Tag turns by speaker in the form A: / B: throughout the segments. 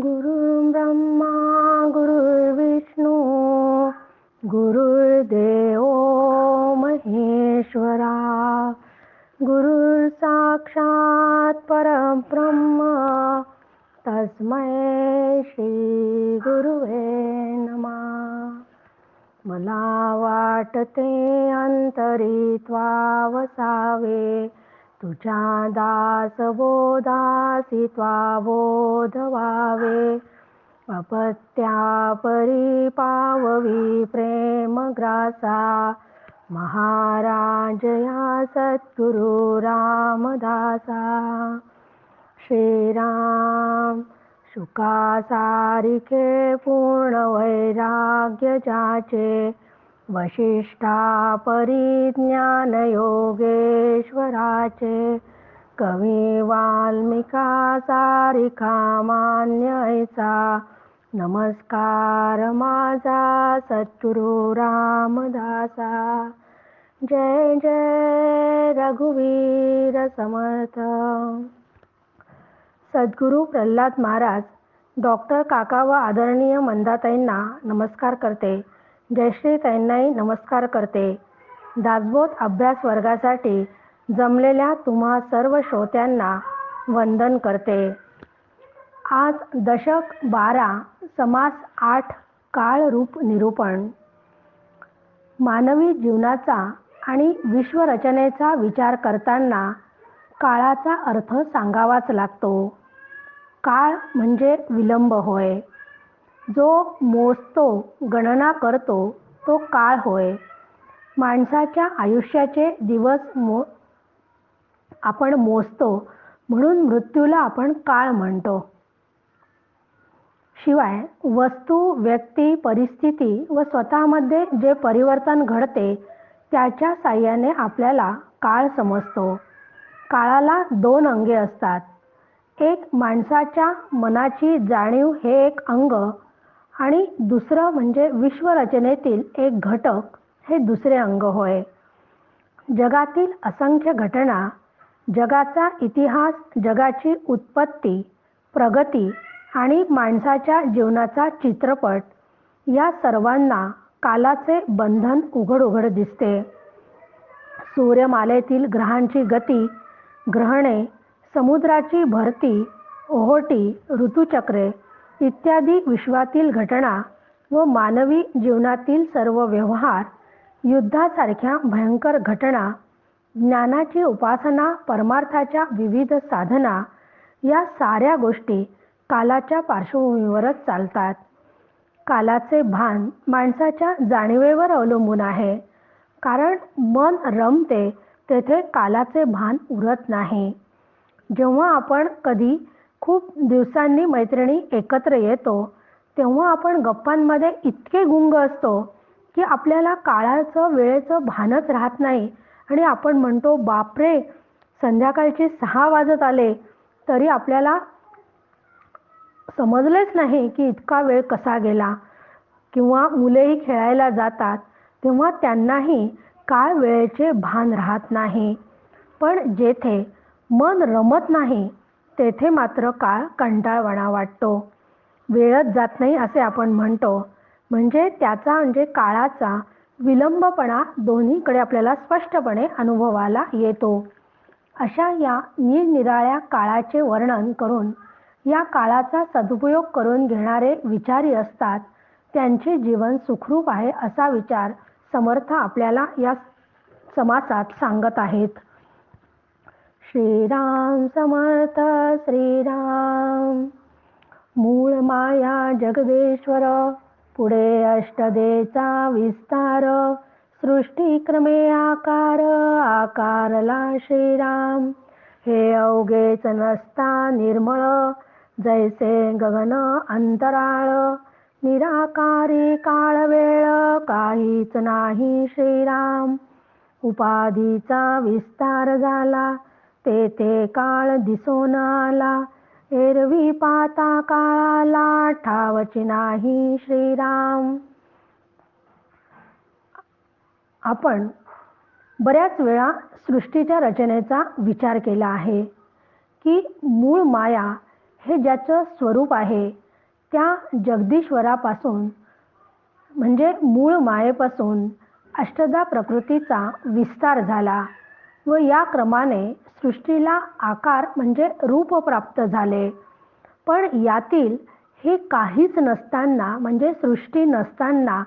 A: गुरुर्ब्रह्मा गुरुर्विष्णू गुरुर्देव महेश्वरा गुरुर् साक्षात परब्रह्म तस्मै श्री गुरुवे नमा. मला वाटते अंतरी वसावे तुझ्या दास बोधासी त्वा बोध व्हावे अपत्या परी पाववी प्रेम ग्रासा महाराज या सद्गुरु रामदासा। श्रीराम शुकासारिखे पूर्ण वैराग्य जाचे वशिष्ठा परिज्ञान योगेश्वराचे कवी वाल्मिका सारिका मान्य नमस्कार माझा सद्गुरु रामदासा. जय जय रघुवीर समर्थ. सद्गुरु प्रल्हाद महाराज डॉक्टर काका व आदरणीय मंदाताईंना नमस्कार करते. जयश्री ताईंनाही नमस्कार करते. दासबोध अभ्यास वर्गासाठी जमलेल्या तुम्हा सर्व श्रोत्यांना वंदन करते. आज दशक बारा समास आठ काळ रूप निरूपण. मानवी जीवनाचा आणि विश्वरचनेचा विचार करताना काळाचा अर्थ सांगावाच लागतो. काळ म्हणजे विलंब होय. जो मोजतो गणना करतो तो काळ होय. माणसाच्या आयुष्याचे दिवस मो आपण मोजतो म्हणून मृत्यूला आपण काळ म्हणतो. शिवाय वस्तू व्यक्ती परिस्थिती व स्वतःमध्ये जे परिवर्तन घडते त्याच्या साह्याने आपल्याला काळ समजतो. काळाला दोन अंगे असतात. एक माणसाच्या मनाची जाणीव हे एक अंग आणि दुसरं म्हणजे विश्वरचनेतील एक घटक हे दुसरे अंग होय. जगातील असंख्य घटना जगाचा इतिहास जगाची उत्पत्ती प्रगती आणि माणसाच्या जीवनाचा चित्रपट या सर्वांना कालाचे बंधन उघड उघड दिसते. सूर्यमालेतील ग्रहांची गती ग्रहणे समुद्राची भरती ओहोटी ऋतुचक्रे इत्यादी विश्वातील घटना व मानवी जीवनातील सर्व व्यवहार युद्धासारख्या भयंकर घटना ज्ञानाची उपासना परमार्थाच्या विविध साधना या साऱ्या गोष्टी कालाच्या पार्श्वभूमीवरच चालतात. कालाचे भान माणसाच्या जाणीवेवर अवलंबून आहे. कारण मन रमते तेथे कालाचे भान उरत नाही. जेव्हा आपण कधी खूप दिवसांनी मैत्रिणी एकत्र येतो तेव्हा आपण गप्पांमध्ये इतके गुंग असतो की आपल्याला काळाचं वेळेचं भानच राहत नाही. आणि आपण म्हणतो बापरे संध्याकाळचे सहा वाजत आले तरी आपल्याला समजलेच नाही की इतका वेळ कसा गेला. किंवा मुलेही खेळायला जातात तेव्हा त्यांनाही काळ वेळेचे भान राहत नाही. पण जेथे मन रमत नाही तेथे मात्र काळ कंटाळवाणा वाटतो. वेळच जात नाही असे आपण म्हणतो. म्हणजे त्याचा म्हणजे काळाचा विलंबपणा दोन्हीकडे आपल्याला स्पष्टपणे अनुभवाला येतो. अशा या निरनिराळ्या काळाचे वर्णन करून या काळाचा सदुपयोग करून घेणारे विचारी असतात. त्यांचे जीवन सुखरूप आहे असा विचार समर्थ आपल्याला या समासात सांगत आहेत. श्रीराम समर्थ श्रीराम। मूळ माया जगदेश्वर पुढे अष्टदेचा विस्तार। सृष्टीक्रमे आकार आकारला श्रीराम। हे अवघेच नसता निर्मळ जैसे गगन अंतराळ। निराकारी काळ वेळ काहीच नाही श्रीराम। उपाधीचा विस्तार झाला तेथे काळ दिसून आला एरवी पाता काळाला ठावची नाही श्रीराम. आपण बऱ्याच वेळा सृष्टीच्या रचनेचा विचार केला आहे की मूळ माया हे ज्याचं स्वरूप आहे त्या जगदीश्वरापासून म्हणजे मूळ मायेपासून अष्टदा प्रकृतीचा विस्तार झाला व या क्रमाने सृष्टीला आकार म्हणजे रूप प्राप्त झाले. पण यातील हे काहीच नसताना म्हणजे सृष्टी नसताना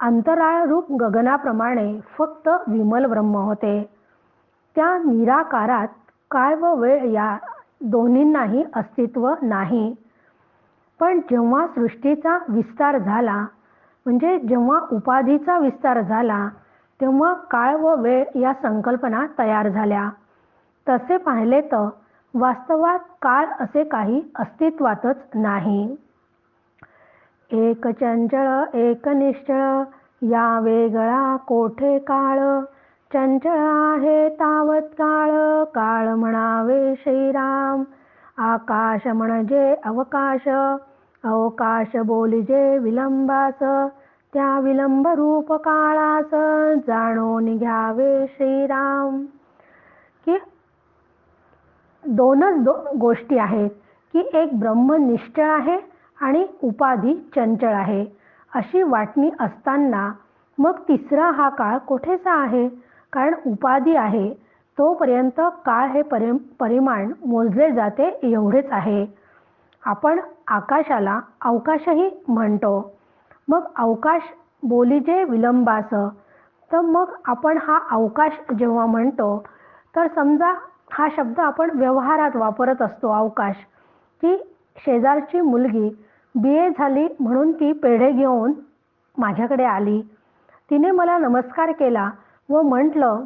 A: अंतराळरूप गगनाप्रमाणे फक्त विमल ब्रह्म होते. त्या निराकारात काय व वेळ या दोन्हींनाही अस्तित्व नाही. पण जेव्हा सृष्टीचा विस्तार झाला म्हणजे जेव्हा उपाधीचा विस्तार झाला तेव्हा काळ व वेळ या संकल्पना तयार झाल्या. तसे पाहिले तर वास्तवात काळ असे काही अस्तित्वातच नाही. एक चंचळ एक निश्चळ या वेगळा कोठे काळ? चंचळ आहे तावत काळ काळ म्हणावे श्रीराम. आकाश म्हणजे अवकाश अवकाश बोलिजे विलंबास त्या विलंब रूप काळास जाणून घ्यावे श्रीराम. दोनच दो गोष्टी आहेत की एक ब्रह्म निश्चळ आहे आणि उपाधी चंचळ आहे. अशी वाटणी असताना मग तिसरा हा काळ कोठेचा आहे? कारण उपाधी आहे तोपर्यंत काळ हे परि परिमाण मोजले जाते एवढेच आहे. आपण आकाशाला अवकाशही म्हणतो. मग अवकाश बोलीचे विलंबास तर मग आपण हा अवकाश जेव्हा म्हणतो तर समजा हा शब्द आपण व्यवहारात वापरत असतो. अवकाश. की शेजारची मुलगी बी ए झाली म्हणून ती पेढे घेऊन माझ्याकडे आली. तिने मला नमस्कार केला व म्हटलं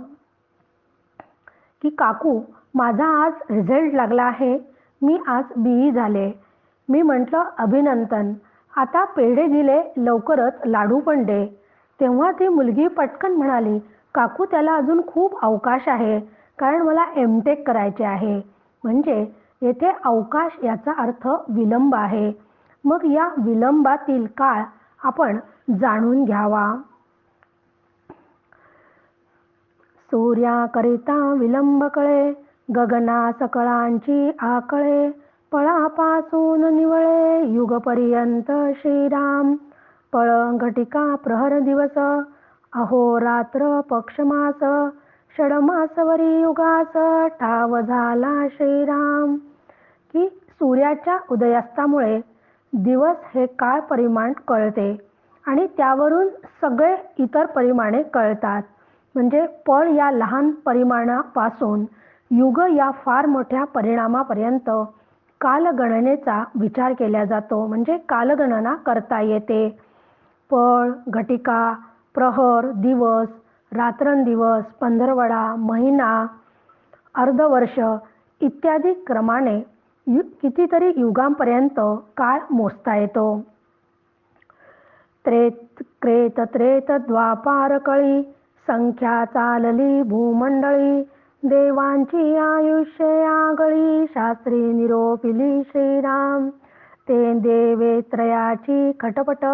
A: की काकू माझा आज रिझल्ट लागला आहे. मी आज बी ई झाले. मी म्हटलं अभिनंदन. आता पेढे दिले लवकरच लाडू पण दे. तेव्हा ती मुलगी पटकन म्हणाली काकू त्याला अजून खूप अवकाश आहे. कारण मला एम टेक करायचे आहे. म्हणजे येथे अवकाश याचा अर्थ विलंब आहे. मग या विलंबातील काळ आपण जाणून घ्यावा. सूर्याकरिता विलंब कळे गगना सकळांची आकळे पळापासून निवळे युगपर्यंत श्रीराम पळ घटिका प्रहर दिवस अहोरात्र पक्षमास षडमासवरी युगास ठाव झाला श्रीराम. की सूर्याच्या उदयास्तामुळे दिवस हे काळ परिमाण कळते आणि त्यावरून सगळे इतर परिमाणे कळतात. म्हणजे पळ या लहान परिमाणापासून युग या फार मोठ्या परिणामापर्यंत कालगणनेचा विचार केला जातो. म्हणजे कालगणना करता येते. पळ घटिका प्रहर दिवस रात्रंदिवस पंधरवडा महिना अर्धवर्ष इत्यादी क्रमाने यु कितीतरी युगांपर्यंत काळ मोजता येतो. त्रेत क्रेत त्रेत द्वापार कळी संख्या चालली भूमंडळी देवांची आयुष्य आगळी शास्त्री निरोपिली श्रीराम ते देवेत्रयाची खटपट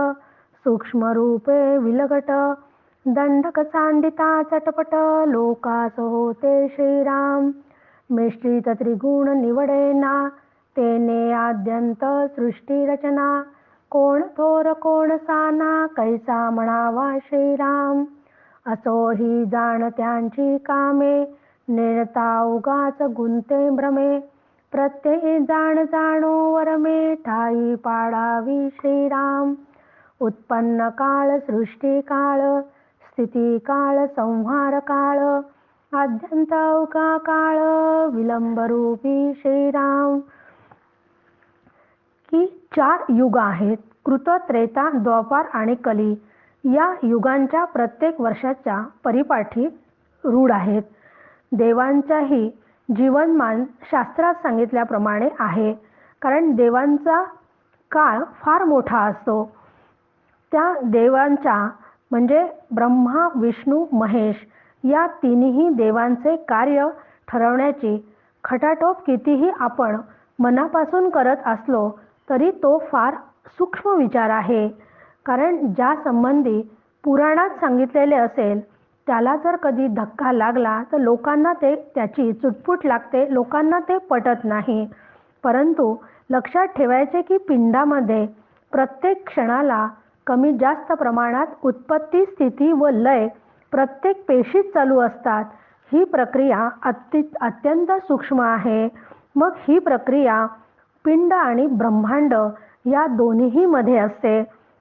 A: सूक्ष्म रूपे विलगट दंडक सांडिता चटपट लोकास होते श्रीराम. मिश्रित त्रिगुण निवडेना तेने आद्यंत सृष्टी रचना. कोण थोर कोण साना कैसा म्हणावा श्रीराम. असो ही जाण त्यांची कामे नेणता उगाच गुंते भ्रमे. प्रत्यय जाण जाणो वरमे ठाई पाडावी श्रीराम. उत्पन्न काळ सृष्टी काळ स्थिती काळ संहार काळ आद्यंत काळ विलंबरूपी श्रीराम. की चार युग आहेत कृत त्रेता द्वापार आणि कली. या युगांच्या प्रत्येक वर्षाच्या परिपाठी रूढ आहेत. देवांच्याही जीवनमान शास्त्रात सांगितल्याप्रमाणे आहे कारण देवांचा काळ फार मोठा असतो. त्या देवांच्या म्हणजे ब्रह्मा विष्णू महेश या तिन्ही देवांचे कार्य ठरवण्याची खटाटोप कितीही आपण मनापासून करत असलो तरी तो फार सूक्ष्म विचार आहे. कारण ज्या संबंधी पुराणात सांगितलेले असेल त्याला जर कधी धक्का लागला तर लोकांना ते त्याची चुटपुट लागते लोकांना ते पटत नाही. परंतु लक्षात ठेवायचे की पिंडामध्ये प्रत्येक क्षणाला कमी जास्त प्रमाणात उत्पत्ती स्थिती व लय प्रत्येक पेशीत चालू असतात. ही प्रक्रिया अति अत्यंत सूक्ष्म आहे. मग ही प्रक्रिया पिंड आणि ब्रह्मांड या दोन्हीही मध्ये असते.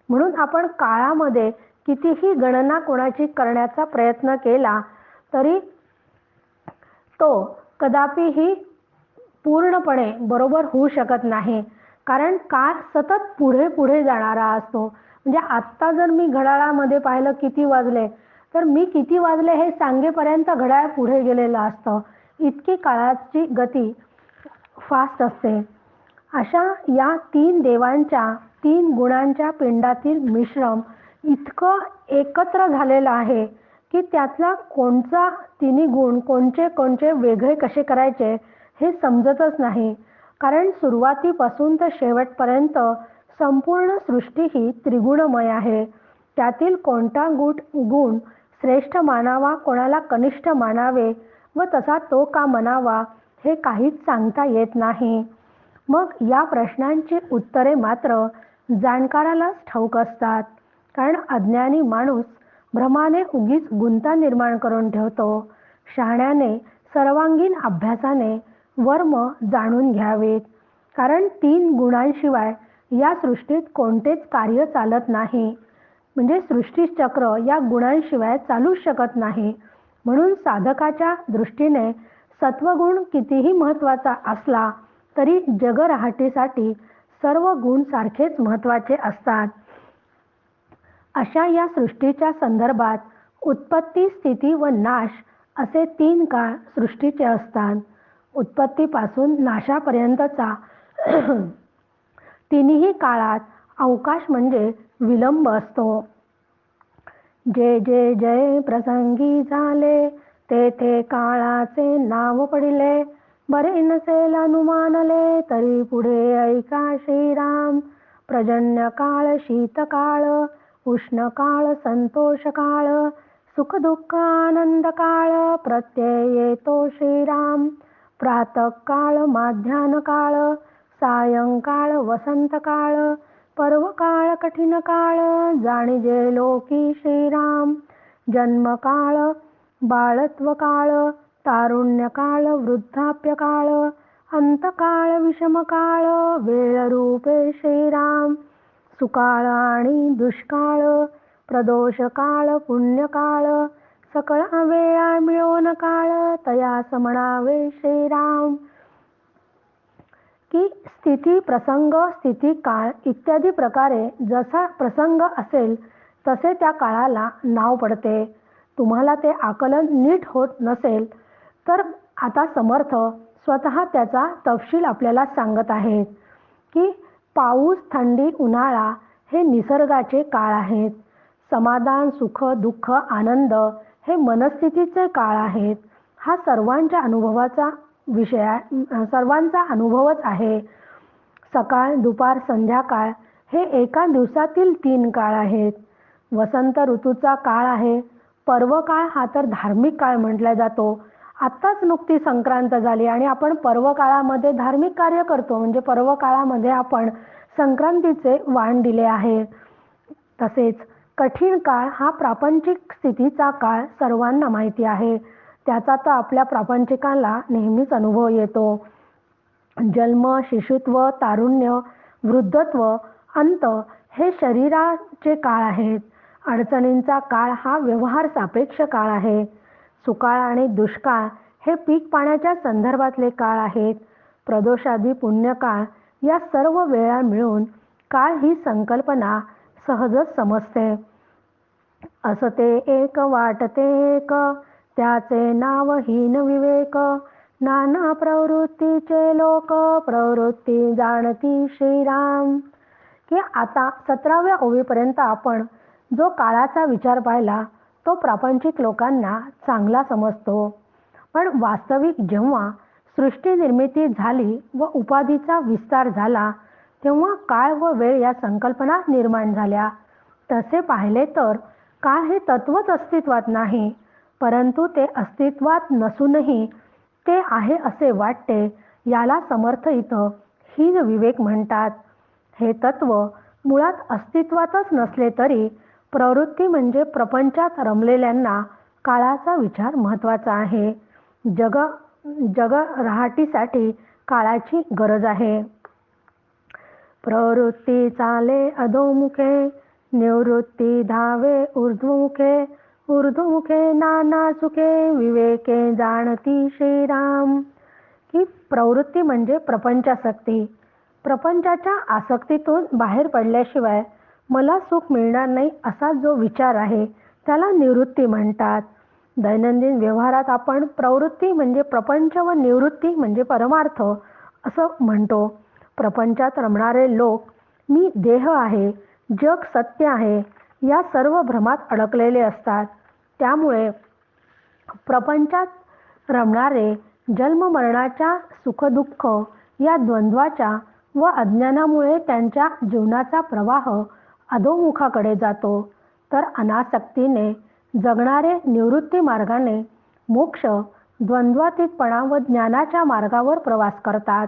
A: म्हणून आपण काळामध्ये कितीही गणना कोणाची करण्याचा प्रयत्न केला तरी तो कदापिही पूर्णपणे बरोबर होऊ शकत नाही. कारण काळ सतत पुढे पुढे जाणारा असतो. म्हणजे आत्ता जर मी घड्याळामध्ये पाहिलं किती वाजले तर मी किती वाजले हे सांगेपर्यंत घड्याळ पुढे गेलेलं असतं. इतकी काळाची गती फास्ट असते. अशा या तीन देवांच्या तीन गुणांच्या पिंडातील मिश्रम इतकं एकत्र झालेलं आहे की त्यातला कोणचा तिन्ही गुण कोणचे कोणचे वेगळे कसे करायचे हे समजतच नाही. कारण सुरुवातीपासून तर शेवटपर्यंत संपूर्ण सृष्टी ही त्रिगुणमय आहे. त्यातील कोणता गुट गुण श्रेष्ठ मानावा कोणाला कनिष्ठ मानावे व तसा तो का मनावा हे काहीच सांगता येत नाही. मग या प्रश्नांची उत्तरे मात्र जाणकारालाच ठाऊक असतात. कारण अज्ञानी माणूस भ्रमाने उगीच गुंता निर्माण करून ठेवतो. शहाण्याने सर्वांगीण अभ्यासाने वर्म जाणून घ्यावेत. कारण तीन गुणांशिवाय या सृष्टीत कोणतेच कार्य चालत नाही. म्हणजे सृष्टीचक्र या गुणांशिवाय चालूच शकत नाही. म्हणून साधकाच्या दृष्टीने सत्वगुण कितीही महत्त्वाचा असला तरी जगराहटीसाठी सर्व गुण सारखेच महत्त्वाचे असतात. अशा या सृष्टीच्या संदर्भात उत्पत्ती स्थिती व नाश असे तीन काळ सृष्टीचे असतात. उत्पत्तीपासून नाशापर्यंतचा तिन्ही काळात अवकाश म्हणजे विलंब असतो. जे जे जय प्रसंगी झाले ते ते काळाचे नाव पडिले. बरे नसेल अनुमानले तरी पुढे ऐका श्रीराम. प्रजन्य काळ शीतकाळ उष्ण काळ संतोष काळ सुख दुःख आनंद काळ प्रत्यय येतो श्रीराम. प्रातकाळ माध्यान काळ सायंकाळ वसंत काळ पर्व काळ कठीण काळ जाणीजे लोकी श्रीराम जन्मकाळ बाळत्व काळ तारुण्य काळ वृद्धाप्य काळ अंतकाळ विषमकाळ वेळ रूपे श्रीराम सुकाळ आणि दुष्काळ प्रदोष काळ पुण्यकाळ सकळा वेळा मिळोन काळ तयास म्हणावे श्रीराम. की स्थिती प्रसंग स्थिती काळ इत्यादी प्रकारे जसा प्रसंग असेल तसे त्या काळाला नाव पडते. तुम्हाला ते आकलन नीट होत नसेल तर आता समर्थ स्वतः त्याचा तपशील आपल्याला सांगत आहेत की पाऊस थंडी उन्हाळा हे निसर्गाचे काळ आहेत. समाधान सुख दुःख आनंद हे मनस्थितीचे काळ आहेत. हा सर्वांच्या अनुभवाचा विषया सर्वांचा अनुभवच आहे. सकाळ दुपार संध्याकाळ हे एका दिवसातील तीन काळ आहेत. वसंत ऋतूचा काळ आहे. पर्व काळ हा तर धार्मिक काळ म्हटला जातो. आत्ताच नुकती संक्रांत झाली आणि आपण पर्व काळामध्ये धार्मिक कार्य करतो. म्हणजे पर्व काळामध्ये आपण संक्रांतीचे वाण दिले आहे. तसेच कठीण काळ हा प्रापंचिक स्थितीचा काळ सर्वांना माहिती आहे. त्याचा तर आपल्या प्रापंचिकाला नेहमीच अनुभव येतो. जन्म शिशुत्व तारुण्य वृद्धत्व अंत हे शरीराचे काळ आहेत. अडचणींचा काळ हा व्यवहार सापेक्ष काळ आहे. सुकाळ आणि दुष्काळ हे पीक पाण्याच्या संदर्भातले काळ आहेत. प्रदोषादी पुण्यकाळ या सर्व वेळा मिळून काळ ही संकल्पना सहजच समजते. असते एक वाटते एक त्याचे नाव हीन विवेक. नाना प्रवृत्तीचे लोक प्रवृत्ती जाणती श्रीराम. की आता सतराव्या ओवीपर्यंत आपण जो काळाचा विचार पाहिला तो प्रापंचिक लोकांना चांगला समजतो. पण वास्तविक जेव्हा सृष्टी निर्मिती झाली व उपाधीचा विस्तार झाला तेव्हा काळ व वेळ या संकल्पना निर्माण झाल्या. तसे पाहिले तर काळ हे तत्वच अस्तित्वात नाही परंतु ते अस्तित्वात नसूनही ते आहे असे वाटते याला समर्थ इथं ही विवेक म्हणतात. हे तत्व मुळात अस्तित्वातच नसले तरी प्रवृत्ती म्हणजे प्रपंचात रमलेल्यांना काळाचा विचार महत्त्वाचा आहे. जग जग राहटीसाठी काळाची गरज आहे. प्रवृत्ती चाले अधोमुखे निवृत्ती धावे ऊर्ध्वमुखे ऊर्ध्वमुखे नाना सुखे विवेके जाणती श्रीराम. की प्रवृत्ती म्हणजे प्रपंचासक्ती प्रपंचाच्या आसक्तीतून बाहेर पडल्याशिवाय मला सुख मिळणार नाही असा जो विचार आहे त्याला निवृत्ती म्हणतात. दैनंदिन व्यवहारात आपण प्रवृत्ती म्हणजे प्रपंच व निवृत्ती म्हणजे परमार्थ असं म्हणतो. प्रपंचात रमणारे लोक मी देह आहे जग सत्य आहे या सर्व भ्रमात अडकलेले असतात. त्यामुळे प्रपंचात रमणारे जन्ममरणाच्या सुखदुःख या द्वंद्वाच्या व अज्ञानामुळे त्यांच्या जीवनाचा प्रवाह अधोमुखाकडे जातो तर अनासक्तीने जगणारे निवृत्ती मार्गाने मोक्ष द्वंद्वातीतपणा व ज्ञानाच्या मार्गावर प्रवास करतात.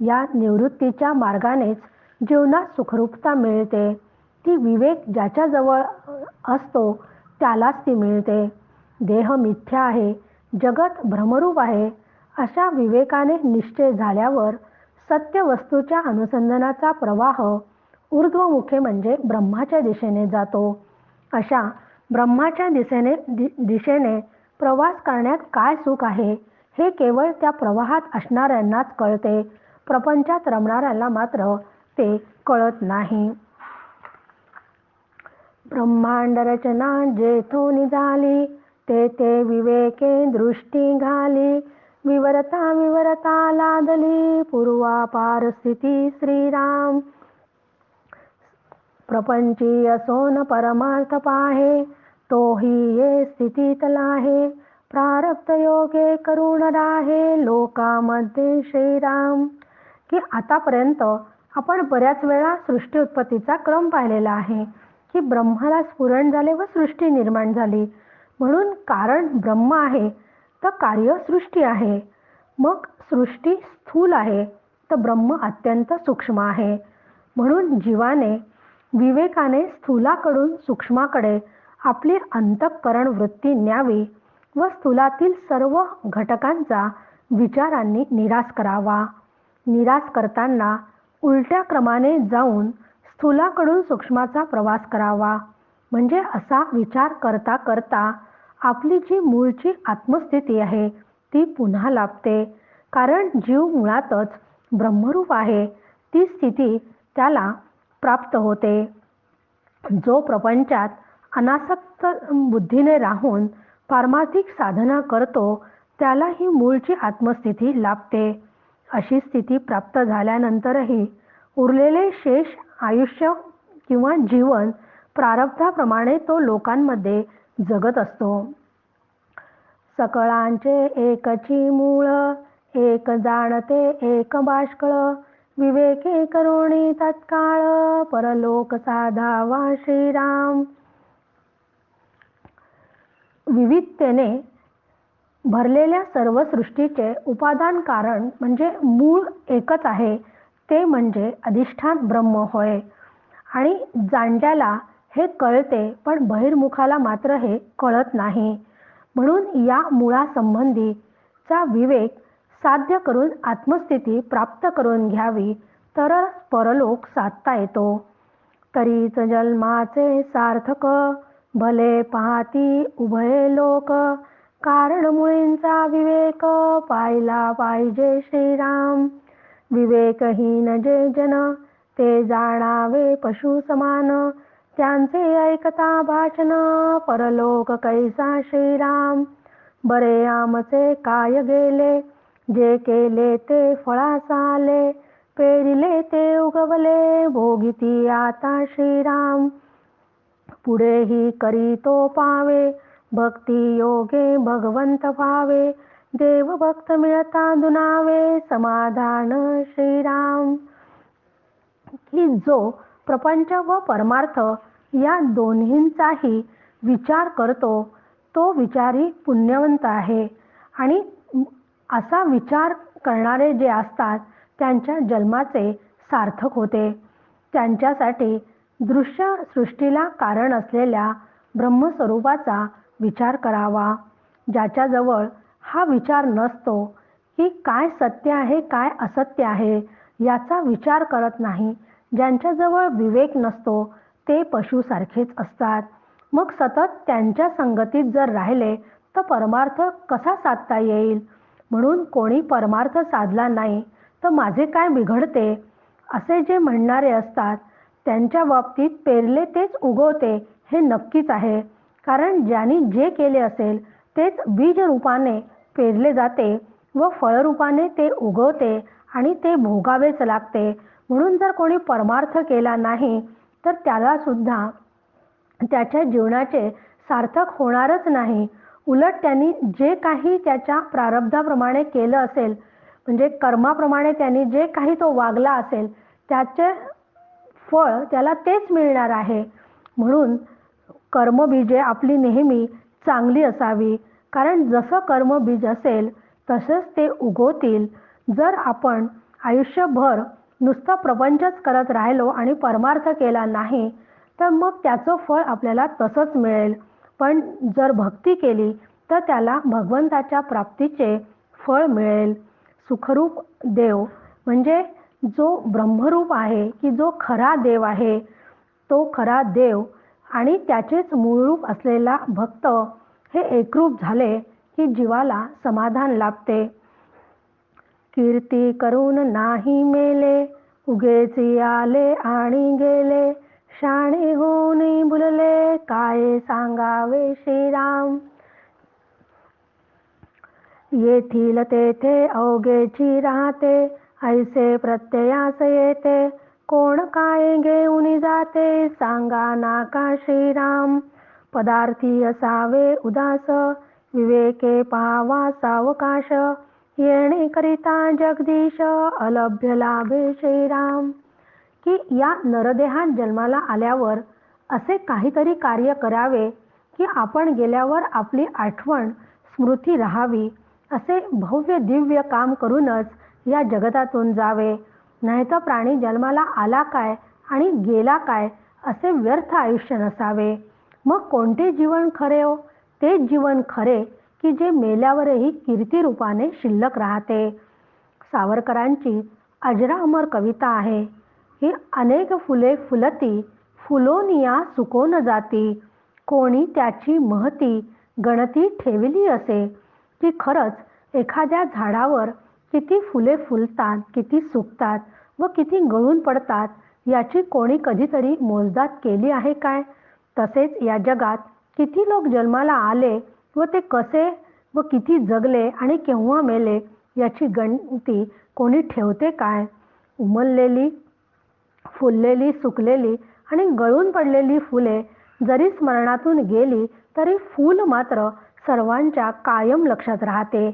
A: या निवृत्तीच्या मार्गानेच जीवनात सुखरूपता मिळते. ती विवेक ज्याच्याजवळ असतो त्यालाच ती मिळते. देह मिथ्या आहे जगत भ्रमरूप आहे. अशा विवेकाने निश्चय झाल्यावर सत्य वस्तूच्या अनुसंधानाचा प्रवाह ऊर्ध्वमुखे म्हणजे ब्रह्माच्या दिशेने जातो. अशा ब्रह्माच्या दिशेने दि दिशेने प्रवास करण्यात काय सुख आहे हे केवळ त्या प्रवाहात असणाऱ्यांनाच कळते. प्रपंचात रमणाऱ्याला मात्र ते कळत नाही. ब्रह्मांड रचना जेथून झाली तेथे विवेके दृष्टी घाली. विवरता विवरता लादली पूर्वापार स्थिती श्रीराम. प्रपंची असोन परमार्थ पाहे तोही ये स्थितीत लाहे. प्रारब्ध योगे करुण राहे लोकामध्ये श्रीराम. की आतापर्यंत आपण बऱ्याच वेळा सृष्टी उत्पत्तीचा क्रम पाहिलेला आहे. की ब्रह्माला स्फुरण झाले व सृष्टी निर्माण झाली. म्हणून कारण ब्रह्म आहे तर कार्य सृष्टी आहे. मग सृष्टी स्थूल आहे तर ब्रह्म अत्यंत सूक्ष्म आहे. म्हणून जीवाने विवेकाने स्थूलाकडून सूक्ष्माकडे आपली अंतःकरण वृत्ती न्यावी व स्थूलातील सर्व घटकांचा विचारांनी निराश करावा. निराश करताना उलट्या क्रमाने जाऊन स्थूलाकडून सूक्ष्माचा प्रवास करावा. म्हणजे असा विचार करता करता आपली जी मूळची आत्मस्थिती आहे ती पुन्हा लाभते. कारण जीव मुळातच ब्रह्मरूप आहे ती स्थिती त्याला प्राप्त होते. जो प्रपंचात अनासक्त बुद्धीने राहून पारमार्थिक साधना करतो त्याला ही मूळची आत्मस्थिती लाभते. अशी स्थिती प्राप्त झाल्यानंतरही उरलेले शेष आयुष्य किंवा जीवन प्रारब्धाप्रमाणे तो लोकांमध्ये जगत असतो. सकळांचे एकची मूळ एक जाणते एक बाष्कळ विवेके करोणी तत्काळ परलोक साधावा श्रीराम. विविधतेने भरलेल्या सर्व सृष्टीचे उपादान कारण म्हणजे मूळ एकच आहे. ते म्हणजे अधिष्ठान ब्रह्म होय. आणि जाणत्याला हे कळते पण बहिर्मुखाला मात्र हे कळत नाही. म्हणून या मुळासंबंधीचा विवेक साध्य करून आत्मस्थिती प्राप्त करून घ्यावी तर परलोक साधता येतो. तरीच जन्माचे सार्थक भले पाहती उभय लोक कारण मुळींचा विवेक पाहिला पाहिजे श्रीराम. विवेकहीन जे जन ते जाणावे पशु समान. त्यांचे ऐकता भाषण परलोक कैसा श्रीराम. बरे आमचे काय गेले जे केले ते फळास आले पेरिले ते उगवले भोगिती आता श्रीराम. पुढेही करी तो पावे भक्ती योगे भगवंत भावे देव भक्त मिळता दुनावे समाधान श्रीराम. की जो प्रपंच व परमार्थ या दोन्हींचाही विचार करतो तो विचारी पुण्यवंत आहे. आणि असा विचार करणारे जे असतात त्यांच्या जन्माचे सार्थक होते. त्यांच्यासाठी दृश्य सृष्टीला कारण असलेल्या ब्रह्मस्वरूपाचा विचार करावा ज्याच्याजवळ हा विचार नसतो की काय सत्य आहे काय असत्य आहे याचा विचार करत नाही. ज्यांच्याजवळ विवेक नसतो ते पशुसारखेच असतात. मग सतत त्यांच्या संगतीत जर राहिले तर परमार्थ कसा साधता येईल? म्हणून कोणी परमार्थ साधला नाही तर माझे काय बिघडते? असे जे म्हणणारे असतात त्यांच्या बाबतीत पेरले तेच उगवते हे नक्कीच आहे. कारण ज्यांनी जे केले असेल तेच बीज रूपाने पेरले जाते व फळरूपाने ते उगवते आणि ते भोगावेच लागते. म्हणून जर कोणी परमार्थ केला नाही तर त्याला सुद्धा त्याच्या जीवनाचे सार्थक होणारच नाही. उलट त्यांनी जे काही त्याच्या प्रारब्धाप्रमाणे केलं असेल म्हणजे कर्माप्रमाणे त्यांनी जे काही तो वागला असेल त्याचे फळ त्याला तेच मिळणार आहे. म्हणून कर्मबीजे आपली नेहमी चांगली असावी. कारण जसं कर्म बीज असेल तसंच ते उगवतील. जर आपण आयुष्यभर नुसतं प्रपंचच करत राहिलो आणि परमार्थ केला नाही तर मग त्याचं फळ आपल्याला तसंच मिळेल. पण जर भक्ती केली तर त्याला भगवंताच्या प्राप्तीचे फळ मिळेल. सुखरूप देव म्हणजे जो ब्रह्मरूप आहे की जो खरा देव आहे तो खरा देव आणि त्याचेच मूळरूप असलेला भक्त हे एकरूप झाले की जीवाला समाधान लाभते. कीर्ती करून नाही मेले उगेच आले आणि गेले. शाणे होऊन बुलले काय सांगावे श्रीराम? येथील तेथे अवघेची राहते ऐसे प्रत्ययास येते. कोण काय घेऊन जाते सांगा नाका श्रीराम. पदार्थी असावे उदास विवेके पावा सावकाश येणे करिता जगदीश अलभ्य लाभे श्रीराम. की या नरदेहात जन्माला आल्यावर असे काहीतरी कार्य करावे की आपण गेल्यावर आपली आठवण स्मृती राहावी असे भव्य दिव्य काम करूनच या जगतातून जावे. नाहीतर प्राणी जन्माला आला काय आणि गेला काय असे व्यर्थ आयुष्य नसावे. मग कोणते जीवन खरे हो? ते जीवन खरे की जे मेल्यावरही कीर्तिरूपाने शिल्लक राहते. सावरकरांची अजरा अमर कविता आहे. ही अनेक फुले फुलती फुलोनिया सुकोन जाती. कोणी त्याची महती गणती ठेवली असे की खरंच एखाद्या झाडावर किती फुले फुलतात किती सुकतात व किती गळून पडतात याची कोणी कधीतरी मोजदात केली आहे काय? तसेच या जगात किती लोक जन्माला आले व ते कसे व किती जगले आणि केव्हा मेले याची गणती कोणी ठेवते काय? उमललेली फुललेली सुकलेली आणि गळून पडलेली फुले जरी स्मरणातून गेली तरी फूल मात्र सर्वांच्या कायम लक्षात राहते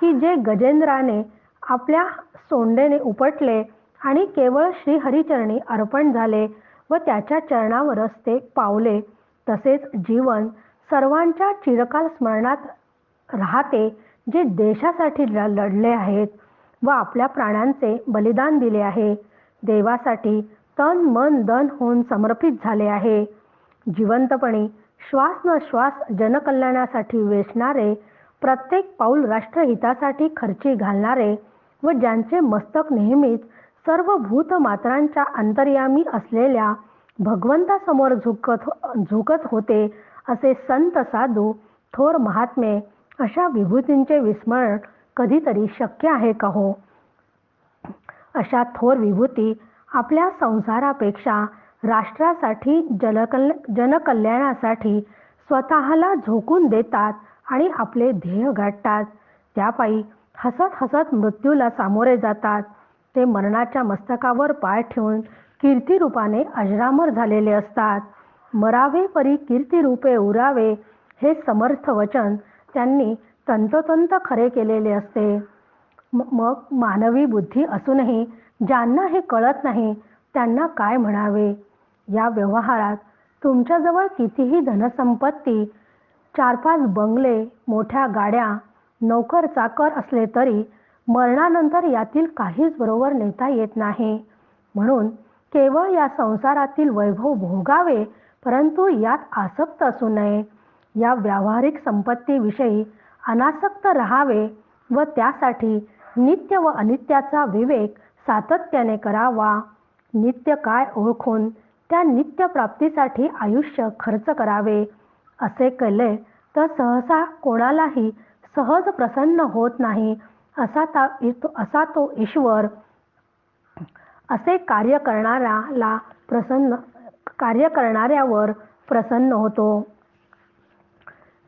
A: की जे गजेंद्राने आपल्या सोंडेने उपटले आणि केवळ श्रीहरिचरणी अर्पण झाले व त्याच्या चरणावरच ते पावले. तसेच जीवन सर्वांच्या चिरकाल स्मरणात राहते जे देशासाठी लढले आहेत व आपल्या प्राणांचे बलिदान दिले आहे. देवासाठी तन मन दन होऊन समर्पित झाले आहे. जिवंतपणी श्वास न श्वास जनकल्याणासाठी वेचणारे प्रत्येक पाऊल राष्ट्रहितासाठी खर्ची घालणारे व ज्यांचे मस्तक नेहमीच सर्व भूतमात्रांच्या अंतर्यामी असलेल्या भगवंतासमोर झुकत हो- झुकत होते असे संत साधू थोर महात्मे अशा विभूतींचे विस्मरण कधीतरी शक्य आहे का हो? अशा थोर विभूती आपल्या संसारापेक्षा राष्ट्रासाठी जनकल जनकल्याणासाठी स्वतःला झोकून देतात आणि आपले ध्येय गाठतात. त्यापायी हसत हसत मृत्यूला सामोरे जातात. ते मरणाच्या मस्तकावर पाय ठेवून कीर्तिरूपाने अजरामर झालेले असतात. मरावे परी कीर्तिरूपे उरावे हे समर्थ वचन त्यांनी तंतोतंत खरे केलेले असते. मग मानवी बुद्धी असूनही ज्यांना हे कळत नाही त्यांना काय म्हणावे? या व्यवहारात तुमच्याजवळ कितीही धनसंपत्ती चार पाच बंगले मोठ्या गाड्या नोकर चाकर असले तरी मरणानंतर यातील काहीच बरोबर नेता येत नाही. म्हणून केवळ या संसारातील वैभव भोगावे परंतु यात आसक्त असू नये. या व्यावहारिक संपत्तीविषयी अनासक्त राहावे व त्यासाठी नित्य व अनित्याचा विवेक सातत्याने करावा. नित्य काय ओळखून त्या नित्य प्राप्तीसाठी आयुष्य खर्च करावे असे केले तर सहसा कोणालाही सहज प्रसन्न होत नाही. असा ता असा तो ईश्वर असे कार्य करणाऱ्याला प्रसन्न कार्य करणाऱ्यावर प्रसन्न होतो.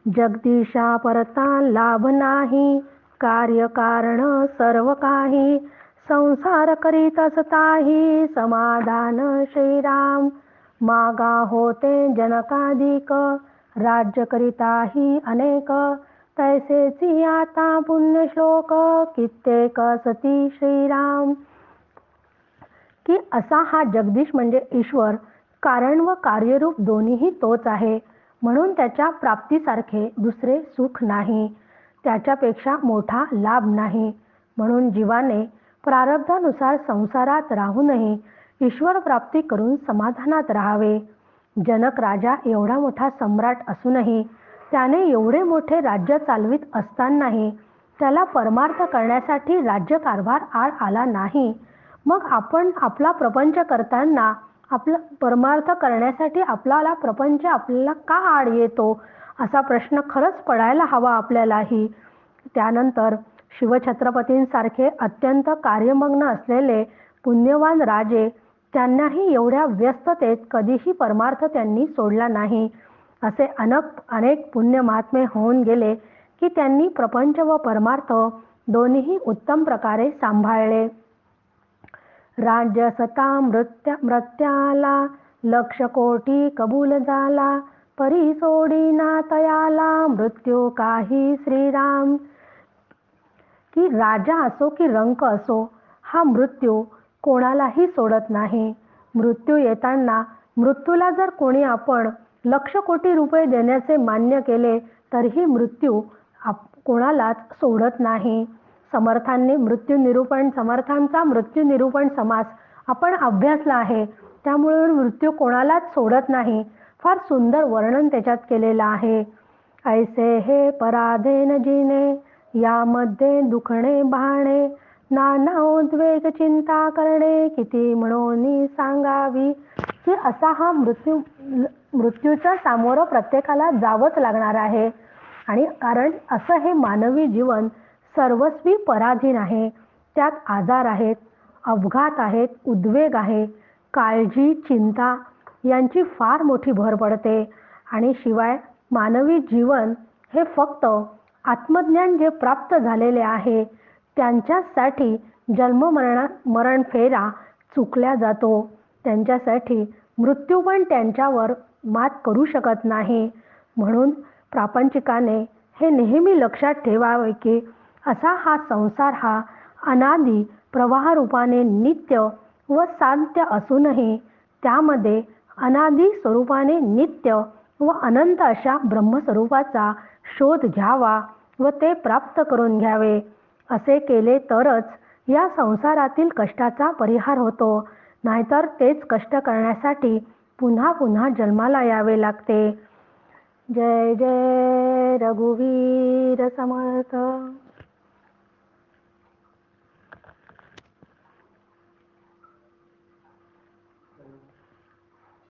A: जगदीशा परता लाभ नाही कार्य कारण सर्व काही संसार करीत असताही समाधान श्रीराम. मागा होते जनकाधिक राज्य करिताही अनेक तैसेची आता पुण्यश्लोक कित्येक सती श्रीराम. की असा हा जगदीश म्हणजे ईश्वर कारण व कार्यरूप दोन्हीही तोच आहे. म्हणून त्याच्या प्राप्तीसारखे दुसरे सुख नाही. त्याच्यापेक्षा मोठा लाभ नाही. म्हणून जीवाने प्रारब्धानुसार संसारात राहूनही ईश्वर प्राप्ती करून समाधानात राहावे. जनक राजा एवढा मोठा सम्राट असूनही त्याने एवढे मोठे राज्य चालवित असतानाही त्याला परमार्थ करण्यासाठी राज्यकारभार आड आला नाही. मग आपण आपला प्रपंच करताना आपला परमार्थ करण्यासाठी आपल्याला प्रपंच आपल्याला का आड येतो असा प्रश्न खरंच पडायला हवा आपल्यालाही. त्यानंतर शिवछत्रपतींसारखे अत्यंत कार्यमग्न असलेले पुण्यवान राजे त्यांनाही एवढ्या व्यस्ततेत कधीही परमार्थ त्यांनी सोडला नाही. असे अनक अनेक पुण्य महात्मे होऊन गेले की त्यांनी प्रपंच व परमार्थ दोन्हीही उत्तम प्रकारे सांभाळले. राज्य सता मृत्या मृत्याला लक्ष कोटी कबूल झाला. परी सोडी ना तयाला मृत्यू काही श्रीराम. की राजा असो की रंक असो हा मृत्यू कोणालाही सोडत नाही. मृत्यू येताना मृत्यूला जर कोणी आपण लक्ष कोटी रुपये देण्याचे मान्य केले तरीही मृत्यू आप कोणालाच सोडत नाही. समर्थांनी मृत्यू निरूपण समर्थांचा मृत्यू निरूपण समास आपण अभ्यासला आहे. त्यामुळे मृत्यू कोणालाच सोडत नाही. फार सुंदर वर्णन त्याच्यात केलेलं आहे. ऐसे हे पराधेन जिने यामध्ये दुखणे बाणे नाना उद्वेग चिंता करणे किती म्हणून सांगावी? की असा हा मृत्यू मृत्यूच्या सामोरं प्रत्येकाला जावंच लागणार आहे. आणि कारण असं हे मानवी जीवन सर्वस्वी पराधीन आहे. त्यात आजार आहेत अपघात आहेत उद्वेग आहे काळजी चिंता यांची फार मोठी भर पडते. आणि शिवाय मानवी जीवन हे फक्त आत्मज्ञान जे प्राप्त झालेले आहे त्यांच्यासाठी जन्ममरणा मरण फेरा चुकल्या जातो. त्यांच्यासाठी मृत्यू पण त्यांच्यावर मात करू शकत नाही. म्हणून प्रापंचिकाने हे नेहमी लक्षात ठेवावे की असा हा संसार हा अनादी प्रवाहरूपाने नित्य व साध्य असूनही त्यामध्ये अनादी स्वरूपाने नित्य व अनंत अशा ब्रह्मस्वरूपाचा शोध घ्यावा व ते प्राप्त करून घ्यावे. असे केले तरच या संसारातील कष्टाचा परिहार होतो. नाहीतर तेच कष्ट करण्यासाठी पुन्हा पुन्हा जन्माला यावे लागते. जय जय रघुवीर समर्थ.